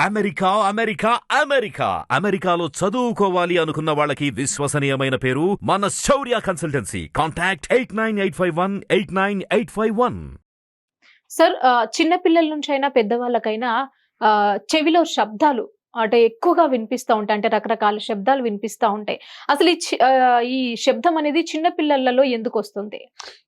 America America America. అమెరికాలో చదువుకోవాలి అనుకున్న వాళ్ళకి విశ్వసనీయమైన పేరు మన Shourya consultancy. Contact eight nine eight five one eight nine eight five one. Sir చిన్నపిల్లల చిన్న పిల్లల నుంచి అయినా పెద్దవాళ్ళకైనా చెవిలో శబ్దాలు అంటే ఎక్కువగా వినిపిస్తూ ఉంటాయి. అంటే రకరకాల శబ్దాలు వినిపిస్తూ ఉంటాయి. అసలు ఈ ఈ శబ్దం అనేది చిన్న పిల్లలలో ఎందుకు వస్తుంది?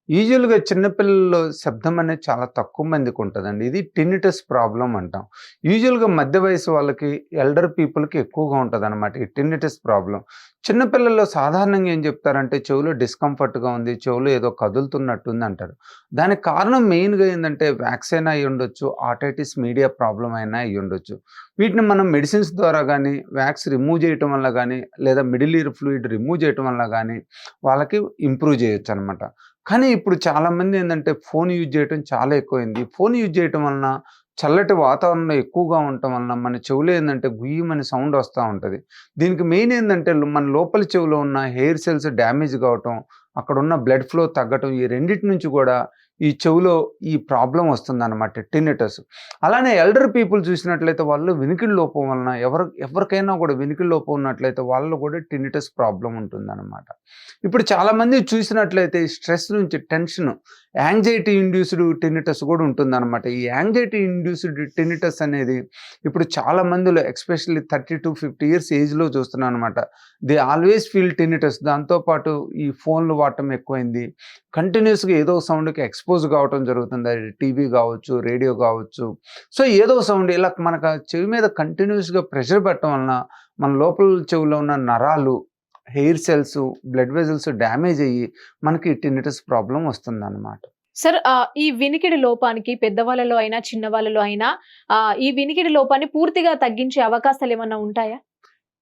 యూజువల్గా చిన్నపిల్లల్లో శబ్దం అనేది చాలా తక్కువ మందికి ఉంటుందండి. ఇది టినిటస్ ప్రాబ్లం అంటాం. యూజువల్గా మధ్య వయసు వాళ్ళకి ఎల్డర్ పీపుల్కి ఎక్కువగా ఉంటుంది అనమాట ఈ టినిటస్ ప్రాబ్లం చిన్నపిల్లల్లో సాధారణంగా ఏం చెప్తారంటే చెవులో డిస్కంఫర్ట్గా ఉంది చెవులో ఏదో కదులుతున్నట్టుంది అంటారు. దానికి కారణం మెయిన్గా ఏంటంటే వ్యాక్సిన్ అయి ఉండొచ్చు ఆటైటిస్ మీడియా ప్రాబ్లం అయినా అయి ఉండొచ్చు. వీటిని మనం మెడిసిన్స్ ద్వారా కానీ వ్యాక్స్ రిమూవ్ చేయటం వల్ల కానీ లేదా మిడిల్ ఇయర్ ఫ్లూయిడ్ రిమూవ్ చేయటం వల్ల కానీ వాళ్ళకి ఇంప్రూవ్ చేయొచ్చు అనమాట కానీ ఇప్పుడు చాలామంది ఏంటంటే ఫోన్ యూజ్ చేయటం చాలా ఎక్కువైంది. ఫోన్ యూజ్ చేయటం వలన చల్లటి వాతావరణం ఎక్కువగా ఉండటం వలన మన చెవులో ఏంటంటే గుయ్యమని సౌండ్ వస్తూ ఉంటుంది. దీనికి మెయిన్ ఏంటంటే మన లోపల చెవిలో ఉన్న హెయిర్ సెల్స్ డ్యామేజ్ కావటం అక్కడ ఉన్న బ్లడ్ ఫ్లో తగ్గటం ఈ రెండింటి నుంచి కూడా ఈ చెవిలో ఈ ప్రాబ్లం వస్తుందన్నమాట టినిటస్ అలానే ఎల్డర్ పీపుల్ చూసినట్లయితే వాళ్ళు వినికిడి లోపం వలన ఎవరు ఎవరికైనా కూడా వినికిడి లోపం ఉన్నట్లయితే వాళ్ళు కూడా టినిటస్ ప్రాబ్లం ఉంటుందన్నమాట. ఇప్పుడు చాలామంది చూసినట్లయితే స్ట్రెస్ నుంచి టెన్షన్ యాంగ్జైటీ ఇండ్యూస్డ్ టెనిటస్ కూడా ఉంటుందన్నమాట. ఈ యాంగ్జైటీ ఇండ్యూస్డ్ టెనిటస్ అనేది ఇప్పుడు చాలా మందిలో especially thirty two fifty years ఏజ్లో చూస్తున్నాను అనమాట దే ఆల్వేస్ ఫీల్ టెనిటస్ దాంతోపాటు ఈ ఫోన్లు వాడటం ఎక్కువైంది. కంటిన్యూస్గా ఏదో సౌండ్కి ఎక్స్పోజ్ కావటం జరుగుతుంది. అది టీవీ కావచ్చు రేడియో కావచ్చు. సో ఏదో సౌండ్ ఇలా మనకు చెవి మీద కంటిన్యూస్గా ప్రెషర్ పెట్టడం వలన మన లోపల చెవిలో ఉన్న నరాలు hair cells blood vessels damage అయ్యి మనకి టినిటస్ ప్రాబ్లం వస్తుంది అనమాట సార్ ఈ వినికిడి లోపానికి పెద్దవాళ్ళలో అయినా చిన్న వాళ్ళలో అయినా ఈ వినికిడి లోపాన్ని పూర్తిగా తగ్గించే అవకాశాలు ఏమైనా ఉంటాయా?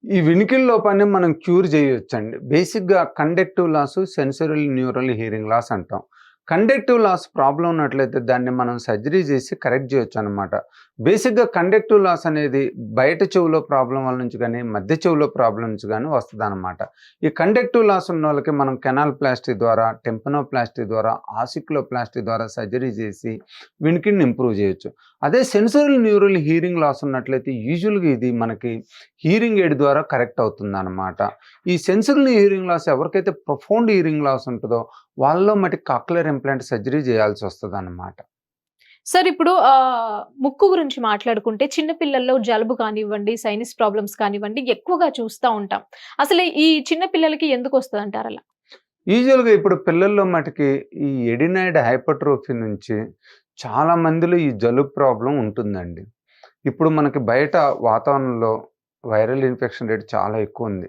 ఈ వినికిడి లోపాన్ని మనం క్యూర్ చేయొచ్చండి. బేసిక్గా conductive loss sensorial neural hearing loss అంటాం. కండక్టివ్ లాస్ ప్రాబ్లం ఉన్నట్లయితే దాన్ని మనం సర్జరీ చేసి కరెక్ట్ చేయొచ్చు అనమాట బేసిక్గా కండక్టివ్ లాస్ అనేది బయట చెవులో ప్రాబ్లం వల్ల నుంచి కానీ మధ్య చెవులో ప్రాబ్లం నుంచి కానీ వస్తుంది అనమాట ఈ కండక్టివ్ లాస్ ఉన్న వాళ్ళకి మనం కెనాల్ ప్లాస్టిక్ ద్వారా టెంపనో ప్లాస్టిక్ ద్వారా ఆసిక్లో ప్లాస్టిక్ ద్వారా సర్జరీ చేసి వినికిడిని ఇంప్రూవ్ చేయొచ్చు. అదే సెన్సరల్ న్యూరల్ హీరింగ్ లాస్ ఉన్నట్లయితే యూజువల్గా ఇది మనకి హీరింగ్ ఎయిడ్ ద్వారా కరెక్ట్ అవుతుంది అనమాట ఈ సెన్సరల్ హీరింగ్ లాస్ ఎవరికైతే ప్రొఫౌండ్ హీరింగ్ లాస్ ఉంటుందో వాళ్ళలో మట్టి కాక్లర్ ఇంప్లాంట్ సర్జరీ చేయాల్సి వస్తుంది అనమాట సార్ ఇప్పుడు ముక్కు గురించి మాట్లాడుకుంటే చిన్న పిల్లల్లో జలుబు కానివ్వండి సైనస్ ప్రాబ్లమ్స్ కానివ్వండి ఎక్కువగా చూస్తూ ఉంటాం. అసలు ఈ చిన్న పిల్లలకి ఎందుకు వస్తుంది అంటారు అలా? యూజువల్గా ఇప్పుడు పిల్లల్లో మటుకి ఈ ఎడినైడ్ హైపర్ట్రోఫీ నుంచి చాలా మందిలో ఈ జలుబు ప్రాబ్లం ఉంటుందండి. ఇప్పుడు మనకి బయట వాతావరణంలో వైరల్ ఇన్ఫెక్షన్ రేట్ చాలా ఎక్కువ ఉంది.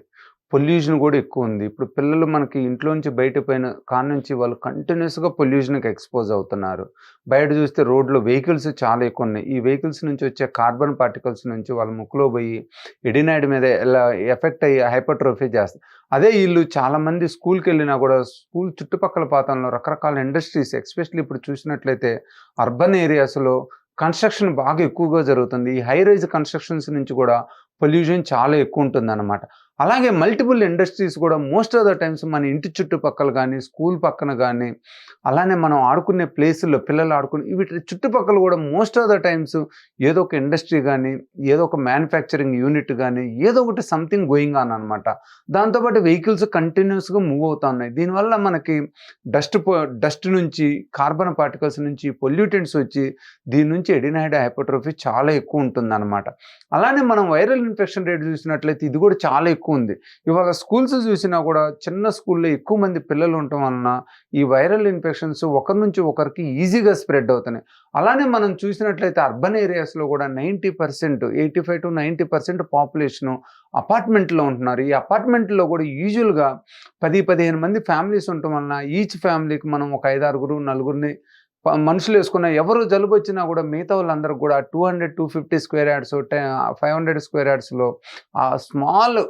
పొల్యూషన్ కూడా ఎక్కువ ఉంది. ఇప్పుడు పిల్లలు మనకి ఇంట్లోంచి బయట పోయిన కాడ నుంచి వాళ్ళు కంటిన్యూస్గా పొల్యూషన్కి ఎక్స్పోజ్ అవుతున్నారు. బయట చూస్తే రోడ్లో వెహికల్స్ చాలా ఎక్కువ ఉన్నాయి. ఈ వెహికల్స్ నుంచి వచ్చే కార్బన్ పార్టికల్స్ నుంచి వాళ్ళ ముక్కులో పోయి ఎడినైడ్ మీద ఎలా ఎఫెక్ట్ అయ్యి హైపర్ట్రోఫీ చేస్తారు అదే వీళ్ళు చాలామంది స్కూల్కి వెళ్ళినా కూడా స్కూల్ చుట్టుపక్కల ప్రాంతంలో రకరకాల ఇండస్ట్రీస్ ఎస్పెషల్లీ ఇప్పుడు చూసినట్లయితే అర్బన్ ఏరియాస్లో కన్స్ట్రక్షన్ బాగా ఎక్కువగా జరుగుతుంది. ఈ హై రైజ్ కన్స్ట్రక్షన్స్ నుంచి కూడా పొల్యూషన్ చాలా ఎక్కువ ఉంటుంది అలాగే మల్టిపుల్ ఇండస్ట్రీస్ కూడా మోస్ట్ ఆఫ్ ద టైమ్స్ మన ఇంటి చుట్టుపక్కల కానీ స్కూల్ పక్కన కానీ అలానే మనం ఆడుకునే ప్లేసుల్లో పిల్లలు ఆడుకునే వీటి చుట్టుపక్కల కూడా మోస్ట్ ఆఫ్ ద టైమ్స్ ఏదో ఒక ఇండస్ట్రీ కానీ ఏదో ఒక మ్యానుఫ్యాక్చరింగ్ యూనిట్ కానీ ఏదో ఒకటి సంథింగ్ గోయింగ్ ఆన్ అనమాట దాంతోపాటు వెహికల్స్ కంటిన్యూస్గా మూవ్ అవుతా ఉన్నాయి. దీనివల్ల మనకి డస్ట్ డస్ట్ నుంచి కార్బన్ పార్టికల్స్ నుంచి పొల్యూటెంట్స్ వచ్చి దీని నుంచి ఎడినైడ్ హైపోట్రోఫీ చాలా ఎక్కువ ఉంటుంది అనమాట అలానే మనం వైరల్ ఇన్ఫెక్షన్ రేట్ చూసినట్లయితే ఇది కూడా చాలా ఎక్కువ ఉంది ఇవాళ స్కూల్స్ చూసినా కూడా చిన్న స్కూల్లో ఎక్కువ మంది పిల్లలు ఉండటం వలన ఈ వైరల్ ఇన్ఫెక్షన్స్ ఒకరి నుంచి ఒకరికి ఈజీగా స్ప్రెడ్ అవుతున్నాయి. అలానే మనం చూసినట్లయితే అర్బన్ ఏరియాస్లో కూడా ninety percent eighty five to ninety percent population అపార్ట్మెంట్లో ఉంటున్నారు. ఈ అపార్ట్మెంట్లో కూడా యూజువల్గా పది పదిహేను మంది ఫ్యామిలీస్ ఉండటం వలన ఈచ్ ఫ్యామిలీకి మనం ఒక ఐదారుగురు నలుగురిని మనుషులు వేసుకున్న ఎవరు జలుబు వచ్చినా కూడా మిగతా వాళ్ళందరూ కూడా two hundred two fifty square yards five hundred square యార్డ్స్లో ఆ స్మాల్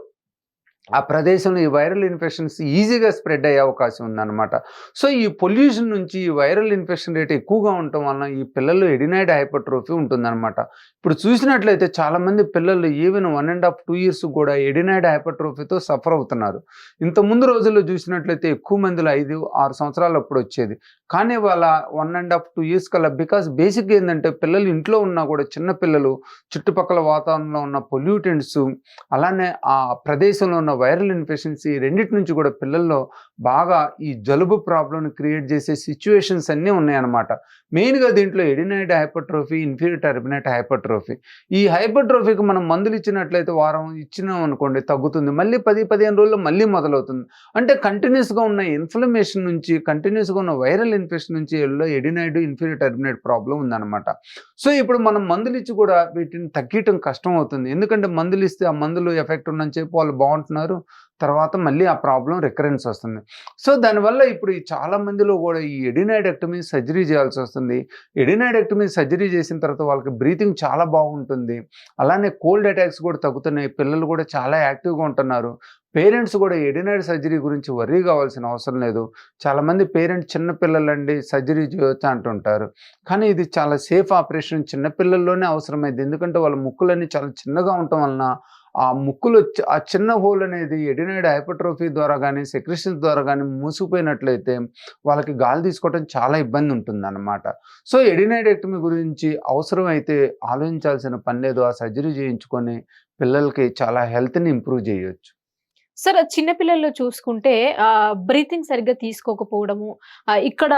ఆ ప్రదేశంలో ఈ వైరల్ ఇన్ఫెక్షన్స్ ఈజీగా స్ప్రెడ్ అయ్యే అవకాశం ఉందన్నమాట. సో ఈ పొల్యూషన్ నుంచి ఈ వైరల్ ఇన్ఫెక్షన్ రేట్ ఎక్కువగా ఉండటం వలన ఈ పిల్లలు ఎడినైడ్ హైపర్ట్రోఫీ ఉంటుందన్నమాట. ఇప్పుడు చూసినట్లయితే చాలామంది పిల్లలు even one and half two years కూడా ఎడినైడ్ హైపర్ట్రోఫీతో సఫర్ అవుతున్నారు. ఇంత ముందు రోజుల్లో చూసినట్లయితే ఎక్కువ మందిలో ఐదు ఆరు సంవత్సరాలు అప్పుడు వచ్చేది. కానీ వాళ్ళ one and half two years కల్లా బికాస్ బేసిక్గా ఏంటంటే పిల్లలు ఇంట్లో ఉన్నా కూడా చిన్న పిల్లలు చుట్టుపక్కల వాతావరణంలో ఉన్న పొల్యూటెంట్స్ అలానే ఆ ప్రదేశంలో ఉన్న వైరల్ ఇన్ఫెక్షన్స్ ఈ రెండింటి నుంచి కూడా పిల్లల్లో బాగా ఈ జలుబు ప్రాబ్లం క్రియేట్ చేసే సిచ్యువేషన్స్ అన్నీ ఉన్నాయన్నమాట. మెయిన్గా దీంట్లో adenoid hypertrophy inferior turbinate hypertrophy. ఈ హైపర్ట్రోఫీకి మనం మందులు ఇచ్చినట్లయితే వారం ఇచ్చినాం అనుకోండి తగ్గుతుంది. మళ్ళీ పది పదిహేను రోజుల్లో మళ్ళీ మొదలవుతుంది. అంటే కంటిన్యూస్గా ఉన్న ఇన్ఫ్లమేషన్ నుంచి కంటిన్యూస్గా ఉన్న వైరల్ ఇన్ఫెక్షన్ నుంచి ఎల్లో ఎడినైడ్ ఇన్ఫీరియర్ టర్బినైట్ ప్రాబ్లం ఉందన్నమాట. సో ఇప్పుడు మనం మందులు ఇచ్చి కూడా వీటిని తగ్గించడం కష్టం అవుతుంది ఎందుకంటే మందులు ఇస్తే ఆ మందులు ఎఫెక్ట్ ఉన్నని చెప్పి వాళ్ళు బాగుంటున్నారు. తర్వాత మళ్ళీ ఆ ప్రాబ్లం రికరెన్స్ వస్తుంది. సో దానివల్ల ఇప్పుడు చాలా మందిలో కూడా ఈ ఎడినైడెక్టమీ సర్జరీ చేయాల్సి వస్తుంది. ఎడినైడెక్టమీ సర్జరీ చేసిన తర్వాత వాళ్ళకి బ్రీతింగ్ చాలా బాగుంటుంది. అలానే కోల్డ్ అటాక్స్ కూడా తగ్గుతున్నాయి. పిల్లలు కూడా చాలా యాక్టివ్గా ఉంటున్నారు. పేరెంట్స్ కూడా ఎడినైడ్ సర్జరీ గురించి వర్రీ కావాల్సిన అవసరం లేదు. చాలామంది పేరెంట్స్ చిన్న పిల్లలండి సర్జరీ చేయొచ్చు అంటుంటారు. కానీ ఇది చాలా సేఫ్ ఆపరేషన్. చిన్నపిల్లల్లోనే అవసరమైంది. ఎందుకంటే వాళ్ళ ముక్కులన్నీ చాలా చిన్నగా ఉండటం వలన ఆ ముక్కులో ఆ చిన్న హోల్ అనేది ఎడినైడ్ హైపర్ట్రోఫీ ద్వారా కానీ సెక్రెషన్స్ ద్వారా కానీ మూసిపోయినట్లయితే వాళ్ళకి గాలి తీసుకోవడం చాలా ఇబ్బంది ఉంటుందన్నమాట. సో ఎడినైడెక్టమీ గురించి అవసరమైతే ఆలోచించాల్సిన పని లేదు. ఆ సర్జరీ చేయించుకొని పిల్లలకి చాలా హెల్త్ని ఇంప్రూవ్ చేయొచ్చు. సార్ చిన్న పిల్లల్లో చూసుకుంటే బ్రీతింగ్ సరిగ్గా తీసుకోకపోవడము ఇక్కడ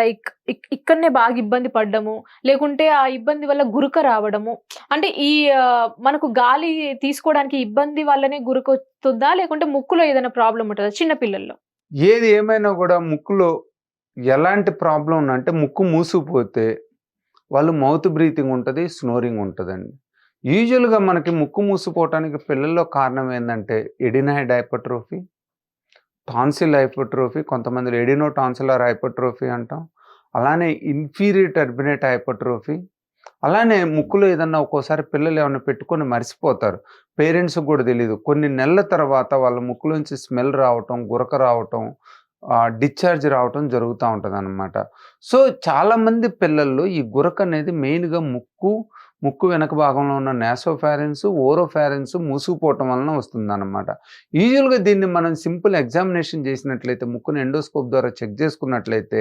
లైక్ ఇక్కడనే బాగా ఇబ్బంది పడ్డము లేకుంటే ఆ ఇబ్బంది వల్ల గురుక రావడము. అంటే ఈ మనకు గాలి తీసుకోవడానికి ఇబ్బంది వల్లనే గురక వస్తుందా లేకుంటే ముక్కులో ఏదైనా ప్రాబ్లం ఉంటుందా చిన్న పిల్లల్లో? ఏది ఏమైనా కూడా ముక్కులో ఎలాంటి ప్రాబ్లం అంటే ముక్కు మూసుకుపోతే వాళ్ళు మౌత్ బ్రీతింగ్ ఉంటుంది స్నోరింగ్ ఉంటుందండి. యూజువల్గా మనకి ముక్కు మూసిపోవటానికి పిల్లల్లో కారణం ఏంటంటే ఎడినైడ్ హైపర్ట్రోఫీ టాన్సిల్ హైపర్ట్రోఫీ కొంతమంది ఎడినో టాన్సిలర్ హైపర్ట్రోఫీ అంటాం. అలానే ఇన్ఫీరియర్ టర్బినేట్ హైపర్ట్రోఫీ అలానే ముక్కులో ఏదన్నా ఒక్కోసారి పిల్లలు ఏమైనా పెట్టుకొని మర్చిపోతారు పేరెంట్స్కి కూడా తెలియదు కొన్ని నెలల తర్వాత వాళ్ళ ముక్కులోంచి స్మెల్ రావటం గురక రావటం డిశ్చార్జ్ రావటం జరుగుతూ ఉంటుంది అనమాట సో చాలామంది పిల్లల్లో ఈ గురక అనేది మెయిన్గా ముక్కు ముక్కు వెనక భాగంలో ఉన్న నేసోఫారెన్స్ ఓరోఫారెన్స్ మూసుకుపోవటం వలన వస్తుందన్నమాట. యూజువల్గా దీన్ని మనం సింపుల్ ఎగ్జామినేషన్ చేసినట్లయితే ముక్కును ఎండోస్కోప్ ద్వారా చెక్ చేసుకున్నట్లయితే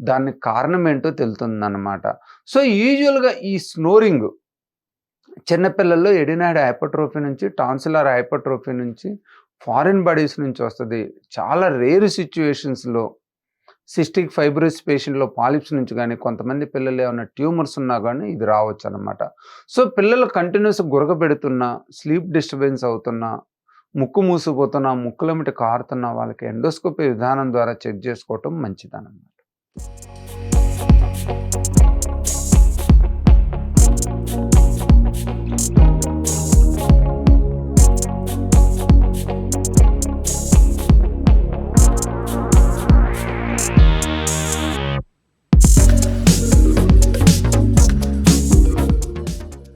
దానికి కారణం ఏంటో తెలుతుందన్నమాట. సో యూజువల్గా ఈ స్నోరింగ్ చిన్నపిల్లల్లో ఎడినాయిడ్ హైపర్ట్రోఫీ నుంచి టాన్సిలర్ హైపర్ట్రోఫీ నుంచి ఫారిన్ బాడీస్ నుంచి వస్తుంది. చాలా రేర్ సిచ్యువేషన్స్లో సిస్టిక్ ఫైబ్రస్ పేషెంట్లో పాలిప్స్ నుంచి కానీ కొంతమంది పిల్లలు ఏమైనా ట్యూమర్స్ ఉన్నా కానీ ఇది రావచ్చు అనమాట సో పిల్లలు కంటిన్యూస్ గురక పెడుతున్నా స్లీప్ డిస్టర్బెన్స్ అవుతున్నా ముక్కు మూసిపోతున్నా ముక్కులమిటి కారుతున్నా వాళ్ళకి ఎండోస్కోపీ విధానం ద్వారా చెక్ చేసుకోవటం మంచిదన్నమాట.